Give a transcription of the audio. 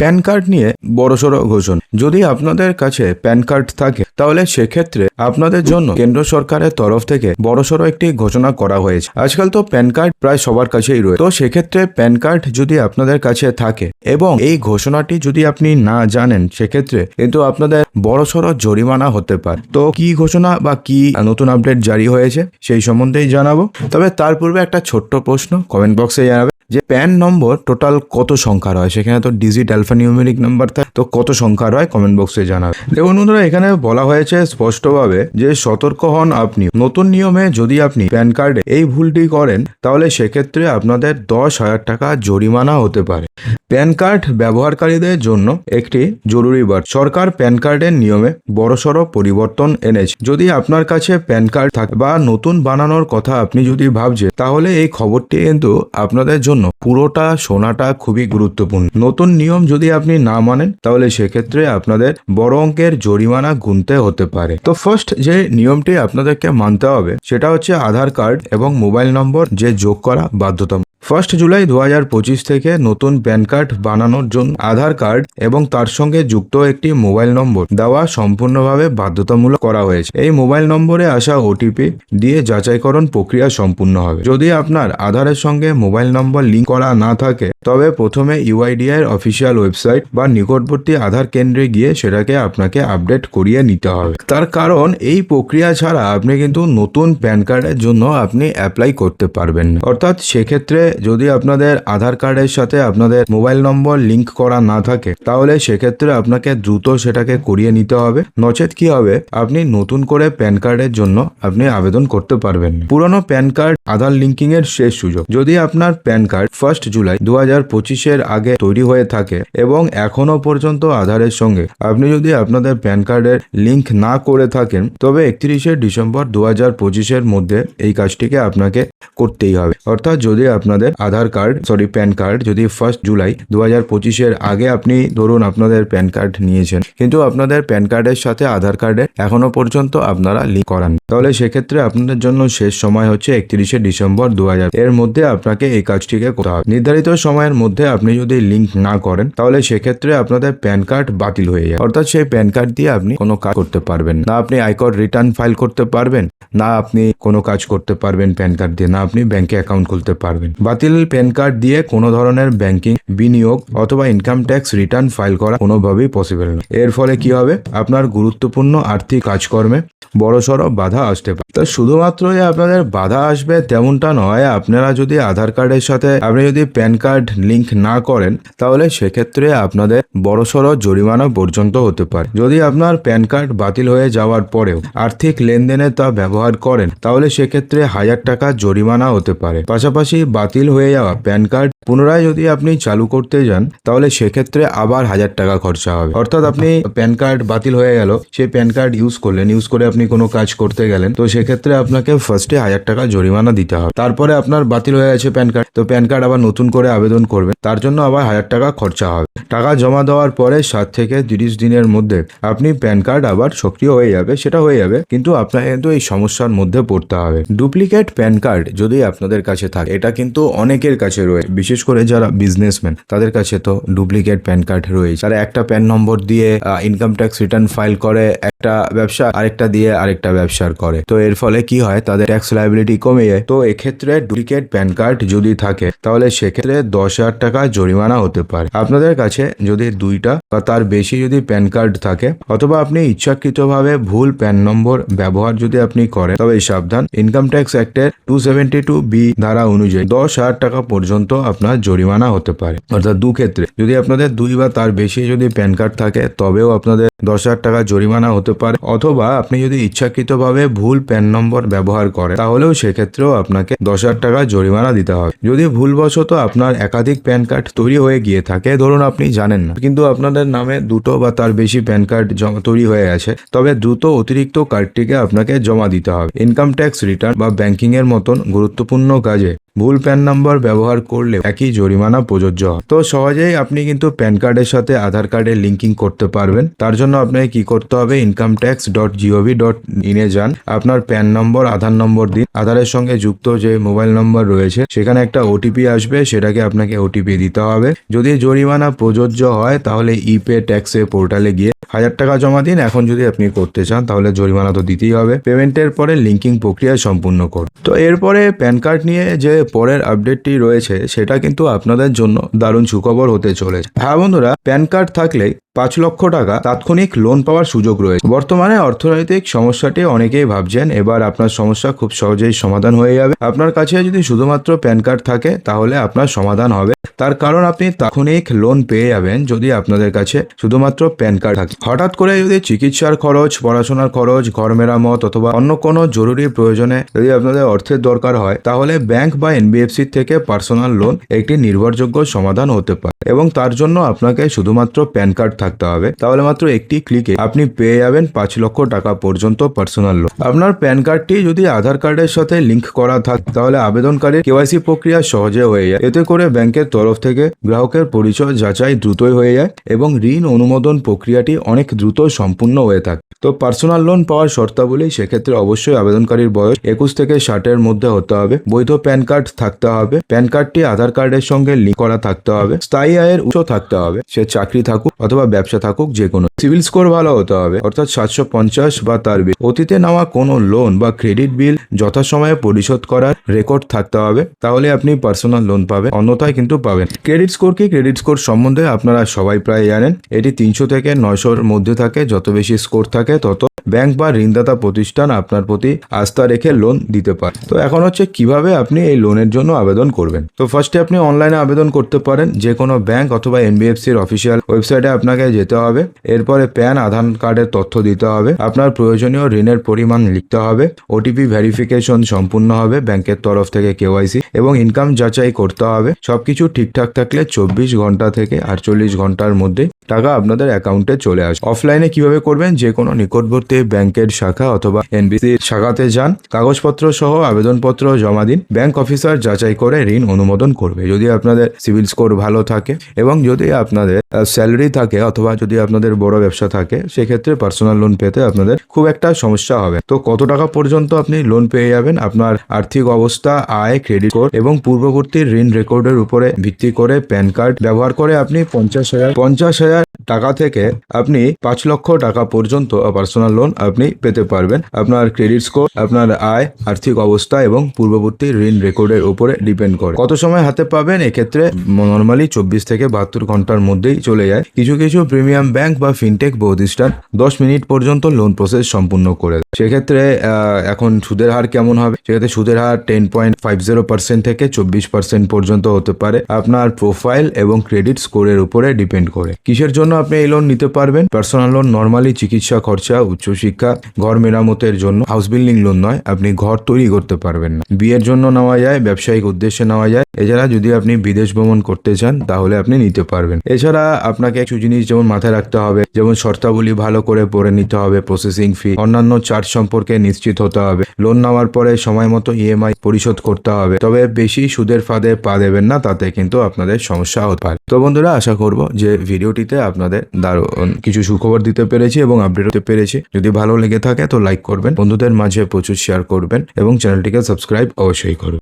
Pan card নিয়ে বড়সড় ঘোষণা। যদি আপনাদের কাছে প্যান কার্ড থাকে, তাহলে সেক্ষেত্রে আপনাদের জন্য কেন্দ্র সরকারের তরফ থেকে বড়সড় একটি ঘোষণা করা হয়েছে। আজকাল তো প্যান কার্ড প্রায় সবার কাছেই রয়েছে তো সেক্ষেত্রে প্যান কার্ড যদি আপনাদের কাছে থাকে এবং এই ঘোষণাটি যদি আপনি না জানেন, সেক্ষেত্রে কিন্তু আপনাদের বড়সড় জরিমানা হতে পারে। তো কি ঘোষণা বা কি নতুন আপডেট জারি হয়েছে, সেই সম্বন্ধেই জানাব। তবে তার পূর্বে একটা ছোট্ট প্রশ্ন কমেন্ট বক্সে জানাবে যে প্যান নম্বর টোটাল কত সংখ্যার হয়? সেখানে তো ডিজিট অ্যালফা নিউমেরিক নাম্বার থাকে, তো কত সংখ্যার হয় কমেন্ট বক্সে জানাবে। দেখুন বন্ধুরা, এখানে বলা হয়েছে স্পষ্টভাবে যে সতর্ক হন আপনি। নতুন নিয়মে যদি আপনি প্যান কার্ডে এই ভুলটি করেন, তাহলে সেক্ষেত্রে আপনাদের দশ হাজার টাকা জরিমানা হতে পারে। প্যান কার্ড ব্যবহারকারীদের জন্য একটি জরুরি বার্তা সরকার প্যান কার্ডের নিয়মে বড়সড় পরিবর্তন এনেছে। যদি আপনার কাছে প্যান কার্ড থাকে বা নতুন বানানোর কথা আপনি যদি ভাবছেন, তাহলে এই খবরটি কিন্তু আপনাদের জন্য পুরোটা শোনাটা খুবই গুরুত্বপূর্ণ। নতুন নিয়ম যদি আপনি না মানেন, তাহলে সেক্ষেত্রে আপনাদের বড় অঙ্কের জরিমানা গুনতে হতে পারে। তো ফার্স্ট যে নিয়মটি আপনাদেরকে মানতে হবে, সেটা হচ্ছে আধার কার্ড এবং মোবাইল নম্বর যে যোগ করা বাধ্যতামূলক। ফার্স্ট জুলাই দু হাজার পঁচিশ থেকে নতুন প্যান কার্ড বানানোর জন্য আধার কার্ড এবং তার সঙ্গে যুক্ত একটি মোবাইল নম্বর দেওয়া সম্পূর্ণভাবে বাধ্যতামূলক করা হয়েছে। এই মোবাইল নম্বরে আসা ওটিপি দিয়ে যাচাইকরণ প্রক্রিয়া সম্পূর্ণ হবে। যদি আপনার আধারের সঙ্গে মোবাইল নম্বর লিঙ্ক করা না থাকে, তবে প্রথমে ইউআইডিআই অফিসিয়াল ওয়েবসাইট বা নিকটবর্তী আধার কেন্দ্রে গিয়ে সেটাকে আপনাকে আপডেট করিয়ে নিতে হবে। তার কারণ, এই প্রক্রিয়া ছাড়া আপনি কিন্তু নতুন প্যান কার্ডের জন্য আপনি অ্যাপ্লাই করতে পারবেন না। অর্থাৎ সেক্ষেত্রে যদি আপনাদের আধার কার্ডের সাথে আপনাদের মোবাইল নম্বর লিংক করা না থাকে, তাহলে সেক্ষেত্রে আপনাকে দ্রুত সেটাকে করিয়ে নিতে হবে। নচেত কি হবে? আপনি নতুন করে প্যান কার্ডের জন্য আপনি আবেদন করতে পারবেন পুরনো প্যান কার্ড আধার লিঙ্কিং এর শেষ সুযোগ। যদি আপনার প্যান কার্ড ফার্স্ট জুলাই দু হাজার পঁচিশের আগে তৈরি হয়ে থাকে এবং এখনও পর্যন্ত আধারের সঙ্গে আপনি যদি আপনাদের প্যান কার্ডের লিংক না করে থাকেন, তবে একত্রিশে ডিসেম্বর দু হাজার পঁচিশের মধ্যে এই কাজটিকে আপনাকে করতেই হবে। অর্থাৎ যদি আপনাদের Aadhaar card sorry PAN card যদি ফার্স্ট জুলাই দু হাজার পঁচিশের আগে আপনি ধরুন আপনাদের প্যান কার্ড নিয়েছেন, কিন্তু আপনাদের প্যান কার্ডের সাথে আধার কার্ডের এখনও পর্যন্ত আপনারা লিঙ্ক করান। তাহলে সেক্ষেত্রে আপনাদের জন্য শেষ সময় হচ্ছে একত্রিশে ডিসেম্বর দু হাজার এর মধ্যে আপনাকে এই কাজটিকে করতে হবে। নির্ধারিত সময়ের মধ্যে আপনি যদি লিঙ্ক না করেন, তাহলে সেক্ষেত্রে আপনাদের প্যান কার্ড বাতিল হয়ে যায় অর্থাৎ সেই প্যান কার্ড দিয়ে আপনি কোনো কাজ করতে পারবেন না। আপনি আয়কর রিটার্ন ফাইল করতে পারবেন, না আপনি কোনো কাজ করতে পারবেন প্যান কার্ড দিয়ে, না আপনি ব্যাংকে অ্যাকাউন্ট খুলতে পারবেন। বাতিল প্যান কার্ড দিয়ে কোনো ধরনের ব্যাংকিং, বিনিয়োগ অথবা ইনকাম ট্যাক্স রিটার্ন ফাইল করা কোনোভাবেই পসিবল না এর ফলে কি হবে? আপনার গুরুত্বপূর্ণ আর্থিক কাজকর্মে বড়সড় বাধা আসতে পারে। তো শুধুমাত্র যে আপনাদের বাধা আসবে তেমনটা নয়, আপনারা যদি আধার কার্ডের সাথে আপনি যদি প্যান কার্ড লিঙ্ক না করেন, তাহলে সেক্ষেত্রে আপনাদের বড়সড় জরিমানা পর্যন্ত হতে পারে। যদি আপনার প্যান কার্ড বাতিল হয়ে যাওয়ার পরেও আর্থিক লেনদেনে তা ব্যবহার করেন, তাহলে সেক্ষেত্রে হাজার টাকা জরিমানা হতে পারে। পাশাপাশি বাতিল হয়ে যাওয়া প্যান কার্ড পুনরায় যদি আপনি চালু করতে যান, তাহলে সেক্ষেত্রে আবার হাজার টাকা খরচা হবে। অর্থাৎ আপনি প্যান কার্ড বাতিল হয়ে গেল, সেই প্যান কার্ড ইউজ করলেন, ইউজ করে আপনি কোনো কাজ করতে গেলেন, তো সেক্ষেত্রে আপনাকে ফার্স্টে হাজার টাকা জরিমানা দিতে হবে। তারপরে আপনার বাতিল হয়ে গেছে প্যান কার্ড, তো প্যান কার্ড আবার নতুন করে আবেদন করবেন, তার জন্য আবার হাজার টাকা খরচা হবে। টাকা জমা দেওয়ার পরে সাত থেকে তিরিশ দিনের মধ্যে আপনি প্যান কার্ড আবার সক্রিয় হয়ে যাবে, সেটা হয়ে যাবে, কিন্তু আপনাকে কিন্তু এই সমস্যার মধ্যে পড়তে হবে। ডুপ্লিকেট প্যান কার্ড যদি আপনাদের কাছে থাকে, এটা কিন্তু অনেকের কাছে রয়েছে বিশেষ করে যারা বিজনেসম্যান তাদের কাছে তো ডুপ্লিকেট প্যান কার্ড রয়েছে। তারা একটা প্যান নম্বর দিয়ে ইনকাম ট্যাক্স রিটার্ন ফাইল করে, একটা ব্যবসা, আরেকটা দিয়ে আরেকটা ব্যবসার করে। তো এর ফলে কি হয়? তাদের ট্যাক্স লাইবিলিটি কমে যায়। তো এক্ষেত্রে ডুপ্লিকেট প্যান কার্ড যদি থাকে, তাহলে সেক্ষেত্রে দশ হাজার টাকা জরিমানা হতে পারে। আপনাদের কাছে যদি দুইটা বা তার বেশি যদি প্যান কার্ড থাকে, অথবা আপনি ইচ্ছাকৃতভাবে ভুল প্যান নম্বর ব্যবহার যদি আপনি করেন, তবে সাবধান। ইনকাম ট্যাক্স অ্যাক্টের টু সেভেন্টি টু বি ধারা অনুযায়ী দশ হাজার টাকা পর্যন্ত আপনার জরিমানা হতে পারে। অর্থাৎ দু ক্ষেত্রে। যদি আপনাদের দুই বা তার বেশি যদি প্যান কার্ড থাকে, তবেও আপনাদের দশ হাজার টাকা জরিমানা হতে পারে। অথবা আপনি যদি ইচ্ছাকৃতভাবে ভুল প্যান নম্বর ব্যবহার করেন, তাহলেও সেক্ষেত্রেও আপনাকে দশ হাজার টাকা জরিমানা দিতে হবে। যদি ভুলবশত আপনার একাধিক প্যান কার্ড তৈরি হয়ে গিয়ে থাকে, ধরুন আপনি জানেন না, কিন্তু আপনাদের নামে দুটো বা তার বেশি প্যান কার্ড তৈরি হয়ে গেছে তবে দ্রুত অতিরিক্ত কার্ডটিকে আপনাকে জমা দিতে হবে। ইনকাম ট্যাক্স রিটার্ন বা ব্যাংকিং এর মতন গুরুত্বপূর্ণ কাজে ভুল প্যান নাম্বার ব্যবহার করলে একই জরিমানা প্রযোজ্য হয়। তো সহজেই আপনি কিন্তু প্যান কার্ডের সাথে আধার কার্ডের লিঙ্কিং করতে পারবেন। তার জন্য আপনাকে কি করতে হবে income tax dot gov dot ইনে যান। আপনার প্যান নম্বর, আধার নম্বর দিন। আধারের সঙ্গে যুক্ত যে মোবাইল নম্বর রয়েছে, সেখানে একটা ওটিপি আসবে, সেটাকে আপনাকে ওটিপি দিতে হবে। যদি জরিমানা প্রযোজ্য হয়, তাহলে ইপে ট্যাক্সে পোর্টালে গিয়ে হাজার টাকা জমা দিন। এখন যদি আপনি করতে চান, তাহলে জরিমানা তো দিতেই হবে। পেমেন্টের পরে লিঙ্কিং প্রক্রিয়া সম্পূর্ণ করুন। তো এরপরে প্যান কার্ড নিয়ে যে পরের আপডেটটি রয়েছে, সেটা কিন্তু আপনাদের জন্য দারুণ সুখবর হতে চলেছে। হ্যাঁ বন্ধুরা, প্যান কার্ড থাকলেই পাঁচ লক্ষ টাকা তাৎক্ষণিক লোন পাওয়ার সুযোগ রয়েছে। বর্তমানে অর্থনৈতিক সমস্যাটি অনেকেই ভাবছেন, এবার আপনার সমস্যা খুব সহজেই সমাধান হয়ে যাবে। আপনার কাছে যদি শুধুমাত্র প্যান কার্ড থাকে, তাহলে আপনার সমাধান হবে। তার কারণ আপনি তাৎক্ষণিক লোন পেয়ে যাবেন যদি আপনাদের কাছে শুধুমাত্র প্যান কার্ড থাকে। হঠাৎ করে যদি চিকিৎসার খরচ, পড়াশোনার খরচ, ঘর মেরামত অথবা অন্য কোনো জরুরি প্রয়োজনে যদি আপনাদের অর্থের দরকার হয়, তাহলে ব্যাংক বা এনবিএফসি থেকে পার্সোনাল লোন একটি নির্ভরযোগ্য সমাধান হতে পারে। এবং তার জন্য আপনাকে শুধুমাত্র প্যান কার্ড থাকতে হবে, তাহলে মাত্র একটি ক্লিকে আপনি পেয়ে যাবেন পাঁচ লক্ষ টাকা পর্যন্ত পার্সোনাল লোন আপনার প্যান কার্ডটি যদি আধার কার্ডের সাথে লিংক করা থাকে, তাহলে আবেদনকারীর কেওয়াইসি প্রক্রিয়া সহজে হয়ে যায়। এতে করে ব্যাংকের তরফ থেকে গ্রাহকের পরিচয় যাচাই দ্রুতই হয়ে যায় এবং ঋণ অনুমোদন প্রক্রিয়াটি অনেক দ্রুত সম্পূর্ণ হয়ে থাকে। তো পার্সোনাল লোন পাওয়ার শর্তাবলী, সেক্ষেত্রে অবশ্যই আবেদনকারীর বয়স একুশ থেকে ষাটের মধ্যে হতে হবে। বৈধ প্যান কার্ড থাকতে হবে। প্যান কার্ডটি আধার কার্ডের সঙ্গে লিঙ্ক করা থাকতে হবে। স্থায়ী আয়ের উৎস থাকতে হবে। সে চাকরি থাকুক অথবা ব্যবসা থাকুক, যে কোনো সিভিল স্কোর ভালো হতে হবে। অর্থাৎ সাতশো পঞ্চাশ বা তার বেশি। অতীতে নেওয়া কোনো লোন বা ক্রেডিট বিল যথাসময়ে পরিশোধ করার রেকর্ড থাকতে হবে। তাহলে আপনি পার্সোনাল লোন পাবেন, অন্যথায় কিন্তু পাবেন ক্রেডিট স্কোর কি? ক্রেডিট স্কোর সম্বন্ধে আপনারা সবাই প্রায় জানেন। এটি তিনশো থেকে নয়শোর মধ্যে থাকে। যত বেশি স্কোর থাকে, তত ব্যাংক বা ঋণদাতা প্রতিষ্ঠান আপনার প্রতি আস্থা রেখে লোন দিতে পারে। তো এখন হচ্ছে কীভাবে আপনি এই লোনের জন্য আবেদন করবেন? তো ফার্স্টে আপনি অনলাইনে আবেদন করতে পারেন, যে কোনো ব্যাংক অথবা এনবিএফসির অফিসিয়াল ওয়েবসাইটে আপনাকে যেতে হবে। এরপরে প্যান আধার কার্ডের তথ্য দিতে হবে। আপনার প্রয়োজনীয় ঋণের পরিমাণ লিখতে হবে। ওটিপি ভেরিফিকেশন সম্পূর্ণ হবে ব্যাংকের তরফ থেকে কেওয়াইসি এবং ইনকাম যাচাই করতে হবে। সবকিছু ঠিকঠাক থাকলে চব্বিশ ঘণ্টা থেকে আটচল্লিশ ঘণ্টার মধ্যে টাকা আপনাদের অ্যাকাউন্টে চলে আসে অফলাইনে কীভাবে করবেন? যে কোনো নিকটবর্তী ব্যাংকের শাখা অথবা এনবিসি শাখাতে যান। কাগজপত্র সহ আবেদনপত্র জমা দিন। ব্যাংক অফিসার যাচাই করে ঋণ অনুমোদন করবে। যদি আপনাদের সিভিল স্কোর ভালো থাকে এবং যদি আপনাদের স্যালারি থাকে অথবা যদি আপনাদের বড় ব্যবসা থাকে, সেক্ষেত্রে পার্সোনাল লোন পেতে আপনাদের খুব একটা সমস্যা হবে। তো কত টাকা পর্যন্ত আপনি লোন পেয়ে যাবেন? আপনার আর্থিক অবস্থা, আয় ক্রেডিট স্কোর এবং পূর্ববর্তী ঋণ রেকর্ডের উপরে ভিত্তি করে প্যান কার্ড ব্যবহার করে আপনি পঞ্চাশ হাজার পঞ্চাশ হাজার টাকা থেকে আপনি পাঁচ লক্ষ টাকা পর্যন্ত পার্সোনাল লোন আপনি পেতে পারবেন। আপনার ক্রেডিট স্কোর আপনার আয়, আর্থিক অবস্থা এবং পূর্ববর্তী ঋণ রেকর্ডের উপরে ডিপেন্ড করে। কত সময় হাতে পাবেন? এক্ষেত্রে নর্মালি চব্বিশ থেকে বাহাত্তর ঘণ্টার মধ্যেই চলে যায়। কিছু কিছু প্রিমিয়াম ব্যাংক বা ফিনটেক প্রতিষ্ঠান দশ মিনিট পর্যন্ত লোন প্রসেস সম্পূর্ণ করে দেয়। সেক্ষেত্রে এখন সুদের হার কেমন হবে? সেক্ষেত্রে সুদের হার ten point five zero percent থেকে চব্বিশ পার্সেন্ট পর্যন্ত হতে পারে। আপনার প্রোফাইল এবং ক্রেডিট স্কোরের উপরে ডিপেন্ড করে। কিসের জন্য আপনি এই লোন নিতে পারবেন? পার্সোনাল লোন নর্মালি চিকিৎসা খরচা উচ্চশিক্ষা, ঘর মেরামতের জন্য হাউস বিল্ডিং লোন নয়, আপনি ঘর তৈরি করতে পারবেন না। বিয়ের জন্য নেওয়া যায়, ব্যবসায়িক উদ্দেশ্যে নেওয়া যায়। এছাড়া যদি আপনি বিদেশ ভ্রমণ করতে চান, তাহলে আপনি নিতে পারবেন। এছাড়া আপনাকে কিছু জিনিস যেমন মাথায় রাখতে হবে, যেমন শর্তাবলী ভালো করে পড়ে নিতে হবে প্রসেসিং ফি অন্যান্য চার্জ সম্পর্কে নিশ্চিত হতে হবে। লোন নেওয়ার পরে সময় মতো ইএমআই পরিশোধ করতে হবে। তবে বেশি সুদের ফাঁদে পা দেবেন না, তাতে কিন্তু আপনাদের সমস্যা হতে পারে। তো বন্ধুরা, আশা করব যে ভিডিওটিতে আপনাদের দারুণ কিছু সুখবর দিতে পেরেছি এবং আপডেট হতে পেরেছি। যদি ভালো লেগে থাকে তো লাইক করবেন। বন্ধুদের মাঝে প্রচুর শেয়ার করবেন এবং চ্যানেলটিকে সাবস্ক্রাইব অবশ্যই করবেন